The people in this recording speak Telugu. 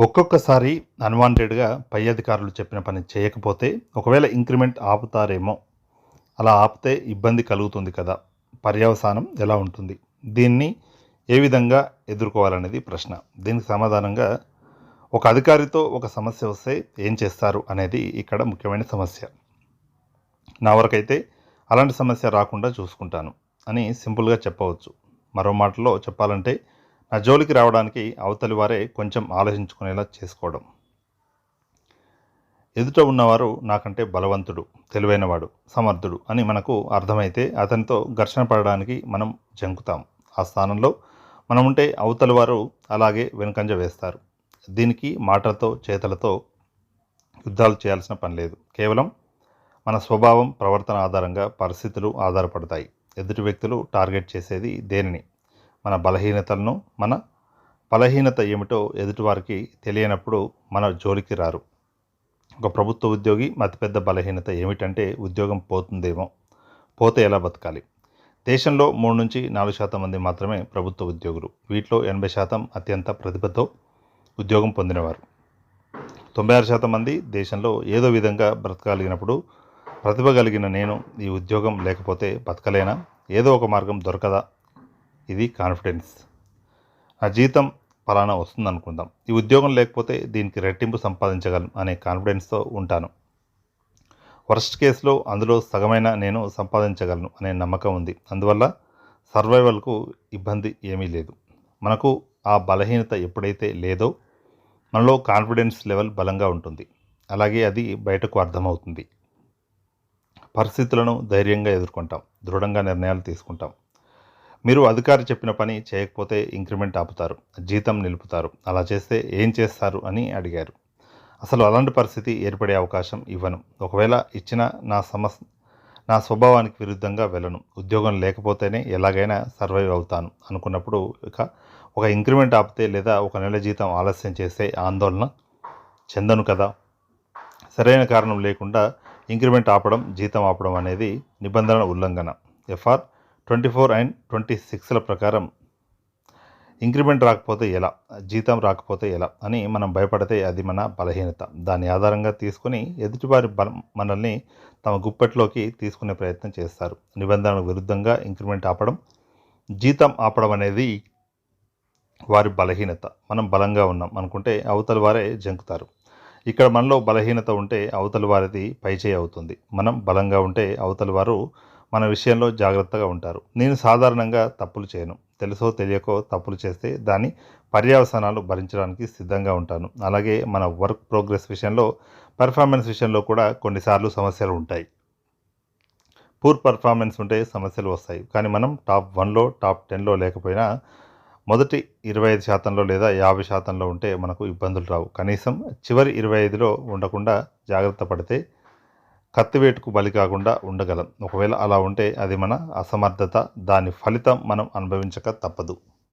ఒక్కొక్కసారి అన్వాంటెడ్గా పై అధికారులు చెప్పిన పని చేయకపోతే ఒకవేళ ఇంక్రిమెంట్ ఆపుతారేమో. అలా ఆపితే ఇబ్బంది కలుగుతుంది కదా. పర్యవసానం ఎలా ఉంటుంది? దీన్ని ఏ విధంగా ఎదుర్కోవాలనేది ప్రశ్న. దీనికి సమాధానంగా ఒక అధికారితో ఒక సమస్య వస్తే ఏం చేస్తారు అనేది ఇక్కడ ముఖ్యమైన సమస్య. నా వరకైతే అలాంటి సమస్య రాకుండా చూసుకుంటాను అని సింపుల్గా చెప్పవచ్చు. మరో మాటలో చెప్పాలంటే నా జోలికి రావడానికి అవతలి వారే కొంచెం ఆలోచించుకునేలా చేసుకోవడం. ఎదుట ఉన్నవారు నాకంటే బలవంతుడు తెలివైనవాడు సమర్థుడు అని మనకు అర్థమైతే అతనితో ఘర్షణ పడడానికి మనం జంకుతాం. ఆ స్థానంలో మనం ఉంటే అవతలి వారు అలాగే వెనుకంజ వేస్తారు. దీనికి మాటలతో చేతలతో యుద్ధాలు చేయాల్సిన పని లేదు. కేవలం మన స్వభావం ప్రవర్తన ఆధారంగా పరిస్థితులు ఆధారపడతాయి. ఎదుటి వ్యక్తులు టార్గెట్ చేసేది దేనిని? మన బలహీనతలను మన బలహీనత ఏమిటో ఎదుటివారికి తెలియనప్పుడు మన జోలికి రారు. ఒక ప్రభుత్వ ఉద్యోగి అతిపెద్ద బలహీనత ఏమిటంటే ఉద్యోగం పోతుందేమో. పోతే ఎలా బతకాలి? దేశంలో మూడు నుంచి నాలుగు శాతం మంది మాత్రమే ప్రభుత్వ ఉద్యోగులు. వీటిలో ఎనభై శాతం అత్యంత ప్రతిభతో ఉద్యోగం పొందినవారు. తొంభై ఆరు శాతం మంది దేశంలో ఏదో విధంగా బ్రతకగలిగినప్పుడు ప్రతిభ కలిగిన నేను ఈ ఉద్యోగం లేకపోతే బతకలేనా? ఏదో ఒక మార్గం దొరకదా? ఇది కాన్ఫిడెన్స్ నా జీతం ఫలానా వస్తుంది అనుకుందాం ఈ ఉద్యోగం లేకపోతే దీనికి రెట్టింపు సంపాదించగలను అనే కాన్ఫిడెన్స్తో ఉంటాను. వర్స్ట్ కేసులో అందులో సగమైన నేను సంపాదించగలను అనే నమ్మకం ఉంది. అందువల్ల సర్వైవల్కు ఇబ్బంది ఏమీ లేదు. మనకు ఆ బలహీనత ఎప్పుడైతే లేదో మనలో కాన్ఫిడెన్స్ లెవెల్ బలంగా ఉంటుంది. అలాగే అది బయటకు అర్థమవుతుంది. పరిస్థితులను ధైర్యంగా ఎదుర్కొంటాం. దృఢంగా నిర్ణయాలు తీసుకుంటాం. మీరు అధికారి చెప్పిన పని చేయకపోతే ఇంక్రిమెంట్ ఆపుతారు జీతం నిలుపుతారు. అలా చేస్తే ఏం చేస్తారు అని అడిగారు. అసలు అలాంటి పరిస్థితి ఏర్పడే అవకాశం ఇవ్వను. ఒకవేళ ఇచ్చిన నా సమస్ నా స్వభావానికి విరుద్ధంగా వెళ్ళను. ఉద్యోగం లేకపోతేనే ఎలాగైనా సర్వైవ్ అవుతాను అనుకున్నప్పుడు ఇక ఒక ఇంక్రిమెంట్ ఆపితే లేదా ఒక నెల జీతం ఆలస్యం చేస్తే ఆందోళన చెందను కదా. సరైన కారణం లేకుండా ఇంక్రిమెంట్ ఆపడం జీతం ఆపడం అనేది నిబంధనల ఉల్లంఘన. FR twenty four and twenty సిక్స్ల ప్రకారం ఇంక్రిమెంట్ రాకపోతే ఎలా? జీతం రాకపోతే ఎలా? అని మనం భయపడితే అది మన బలహీనత. దాని ఆధారంగా తీసుకుని ఎదుటివారి బల మనల్ని తమ గుప్పెట్లోకి తీసుకునే ప్రయత్నం చేస్తారు. నిబంధనలకు విరుద్ధంగా ఇంక్రిమెంట్ ఆపడం జీతం ఆపడం అనేది వారి బలహీనత. మనం బలంగా ఉన్నాం అనుకుంటే అవతల వారే జంకుతారు. ఇక్కడ మనలో బలహీనత ఉంటే అవతల వారిది పైచేయి అవుతుంది. మనం బలంగా ఉంటే అవతల వారు మన విషయంలో జాగ్రత్తగా ఉంటారు. నేను సాధారణంగా తప్పులు చేయను. తెలుసో తెలియకో తప్పులు చేస్తే దాని పర్యవసానాలు భరించడానికి సిద్ధంగా ఉంటాను. అలాగే మన వర్క్ ప్రోగ్రెస్ విషయంలో పెర్ఫార్మెన్స్ విషయంలో కూడా కొన్నిసార్లు సమస్యలు ఉంటాయి. పూర్ పర్ఫార్మెన్స్ ఉంటే సమస్యలు వస్తాయి. కానీ మనం టాప్ వన్లో టాప్ టెన్లో లేకపోయినా మొదటి ఇరవై ఐదు శాతంలో లేదా యాభై శాతంలో ఉంటే మనకు ఇబ్బందులు రావు. కనీసం చివరి ఇరవై ఐదులో ఉండకుండా జాగ్రత్త పడితే కత్తివేటుకు బలి కాకుండా ఉండగలం. ఒకవేళ అలా ఉంటే అది మన అసమర్థత. దాని ఫలితం మనం అనుభవించక తప్పదు.